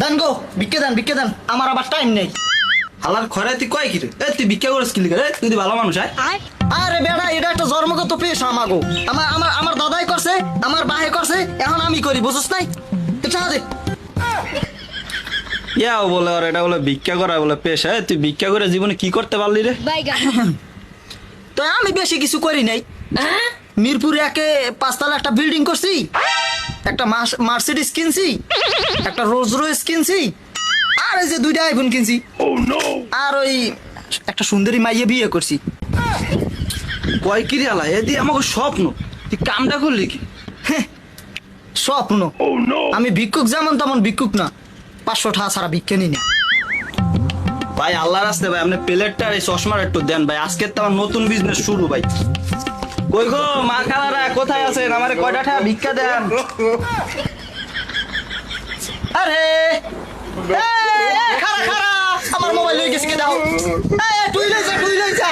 দেন গো ভিক্ষে দেন ভিক্ষে দেন। আমার আবার টাইম নেই। হালার খরে তুই কয় কি রে? এ তুই ভিক্ষা করিস কি লিখে রে তুই তো ভালো মানুষ আয়। আরে বেড়া এটা একটা জন্মগত পেশা আমাগো। আমার আমার আমার দাদাই করছে আমার বাহে করছে এখন আমি করি বুঝছ নাই? এটা দে। ইয়াও বলে আর এটা বলে ভিক্ষা করা বলে পেশা। এ, তুই ভিক্ষা করে জীবনে কি করতে পারলি রে? তো আমি বেশি কিছু করি নাই। মিরপুরে একে পাঁচতলা একটা বিল্ডিং করছি। একটা মার্সিডিস কিনছি। একটা রোজ রোজ কিনছি। আর এই যে দুইটা আইফোন কিনছি। আর ওই একটা সুন্দরী মাইয়ে বিয়ে করছি। কয় কি রে আলা এ আমাকে স্বপ্ন। তুই কামটা করলি কি? হ্যাঁ, স্বপ্ন। আমি ভিক্ষুক যেমন তেমন ভিক্ষুক না। পাঁচশো টাকা ছাড়া ভিক্ষে নি না। ভাই আল্লাহ রাস্তে ভাই আপনি প্লেটটা আর এই চশমার একটু দেন ভাই। আজকে তো আমার নতুন বিজনেস শুরু ভাই। কই গো মা কোথায় আছেন? আমারে কয়টা ভিক্ষা দেন। আরে! খারা খারা আমার মোবাইল লই গেছে কে দাও? এ, তুই লই যা তুই লই যা!